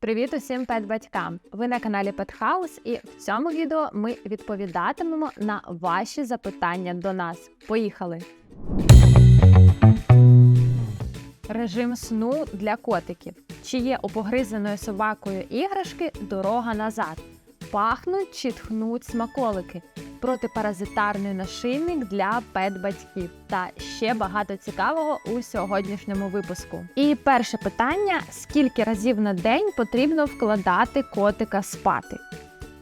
Привіт усім пет-батькам! Ви на каналі Петхаус, і в цьому відео ми відповідатимемо на ваші запитання до нас. Поїхали! Режим сну для котиків. Чи є у погризаної собакою іграшки дорога назад? Пахнуть чи тхнуть смаколики? Протипаразитарний нашийник для пет-батьків та ще багато цікавого у сьогоднішньому випуску. І перше питання: скільки разів на день потрібно вкладати котика спати?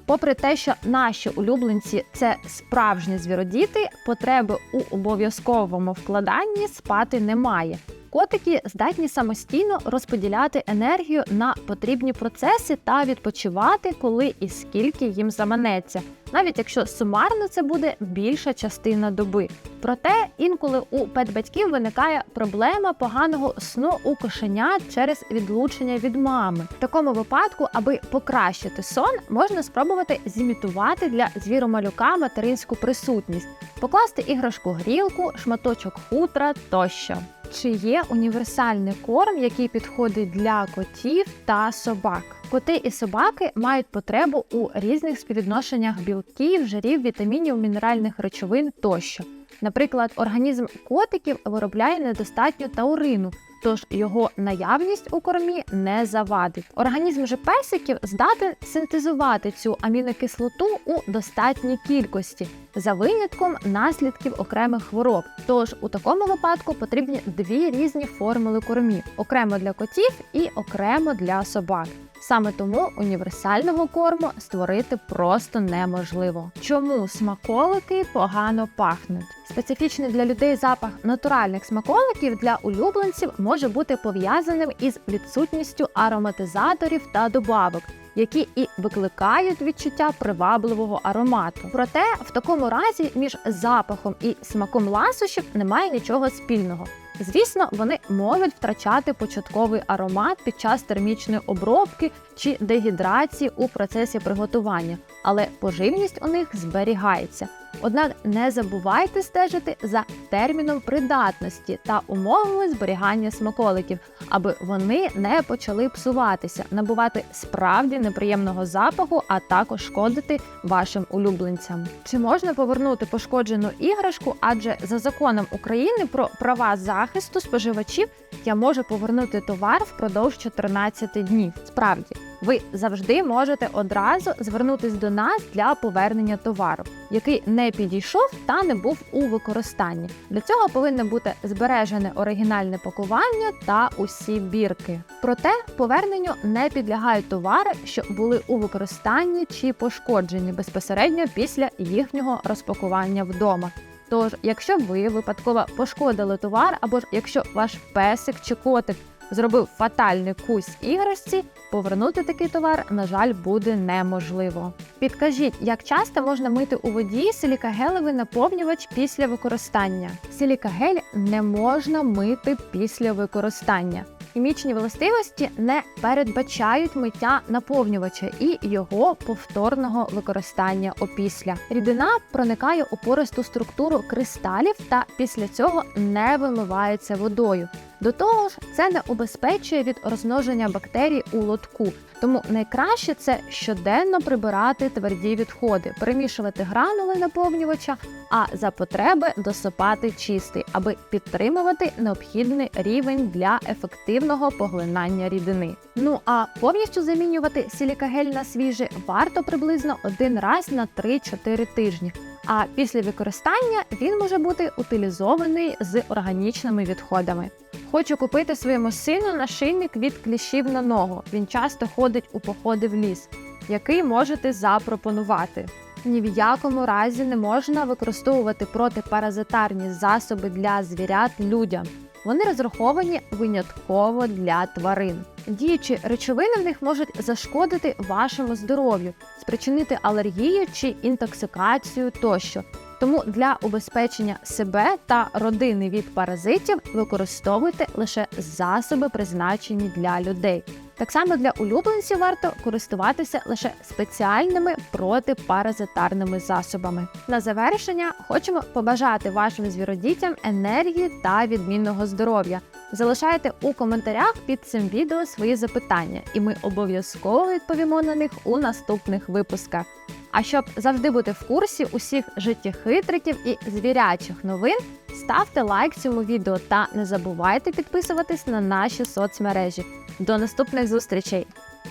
Попри те, що наші улюбленці це справжні звіродіти, потреби у обов'язковому вкладанні спати немає. Котики здатні самостійно розподіляти енергію на потрібні процеси та відпочивати, коли і скільки їм заманеться, навіть якщо сумарно це буде більша частина доби. Проте інколи у педбатьків виникає проблема поганого сну у кошеня через відлучення від мами. В такому випадку, аби покращити сон, можна спробувати зімітувати для звіромалюка материнську присутність, покласти іграшку грілку, шматочок хутра тощо. Чи є універсальний корм, який підходить для котів та собак? Коти і собаки мають потребу у різних співвідношеннях білків, жирів, вітамінів, мінеральних речовин тощо. Наприклад, організм котиків виробляє недостатньо таурину, тож його наявність у кормі не завадить. Організм же песиків здатен синтезувати цю амінокислоту у достатній кількості за винятком наслідків окремих хвороб. Тож у такому випадку потрібні дві різні формули кормів: окремо для котів і окремо для собак. Саме тому універсального корму створити просто неможливо. Чому смаколики погано пахнуть? Специфічний для людей запах натуральних смаколиків для улюбленців може бути пов'язаним із відсутністю ароматизаторів та добавок. Які і викликають відчуття привабливого аромату. Проте в такому разі між запахом і смаком ласощів немає нічого спільного. Звісно, вони можуть втрачати початковий аромат під час термічної обробки чи дегідрації у процесі приготування, але поживність у них зберігається. Однак не забувайте стежити за терміном придатності та умовами зберігання смаколиків, аби вони не почали псуватися, набувати справді неприємного запаху, а також шкодити вашим улюбленцям. Чи можна повернути пошкоджену іграшку? Адже за законом України про права захисту споживачів я можу повернути товар впродовж 14 днів. Справді. Ви завжди можете одразу звернутись до нас для повернення товару, який не підійшов та не був у використанні. Для цього повинне бути збережене оригінальне пакування та усі бірки. Проте поверненню не підлягають товари, що були у використанні чи пошкоджені безпосередньо після їхнього розпакування вдома. Тож, якщо ви випадково пошкодили товар, або ж якщо ваш песик чи котик зробив фатальний кусь іграшці, повернути такий товар, на жаль, буде неможливо. Підкажіть, як часто можна мити у воді силікагелевий наповнювач після використання? Силікагель не можна мити після використання. Хімічні властивості не передбачають миття наповнювача і його повторного використання опісля. Рідина проникає у пористу структуру кристалів та після цього не вимивається водою. До того ж, це не убезпечує від розмноження бактерій у лотку, тому найкраще це щоденно прибирати тверді відходи, перемішувати гранули наповнювача, а за потреби досипати чистий, аби підтримувати необхідний рівень для ефективного поглинання рідини. Ну а повністю замінювати силікагель на свіжий варто приблизно один раз на 3-4 тижні. А після використання він може бути утилізований з органічними відходами. Хочу купити своєму сину нашийник від кліщів на ногу. Він часто ходить у походи в ліс, який можете запропонувати. Ні в якому разі не можна використовувати протипаразитарні засоби для звірят людям. Вони розраховані винятково для тварин. Діючі речовини в них можуть зашкодити вашому здоров'ю, спричинити алергію чи інтоксикацію тощо. Тому для убезпечення себе та родини від паразитів використовуйте лише засоби, призначені для людей. Так само для улюбленців варто користуватися лише спеціальними протипаразитарними засобами. На завершення хочемо побажати вашим звіродітям енергії та відмінного здоров'я. Залишайте у коментарях під цим відео свої запитання, і ми обов'язково відповімо на них у наступних випусках. А щоб завжди бути в курсі усіх життєхитриків і звірячих новин, ставте лайк цьому відео та не забувайте підписуватись на наші соцмережі. До наступних зустрічей.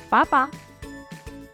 Па-па!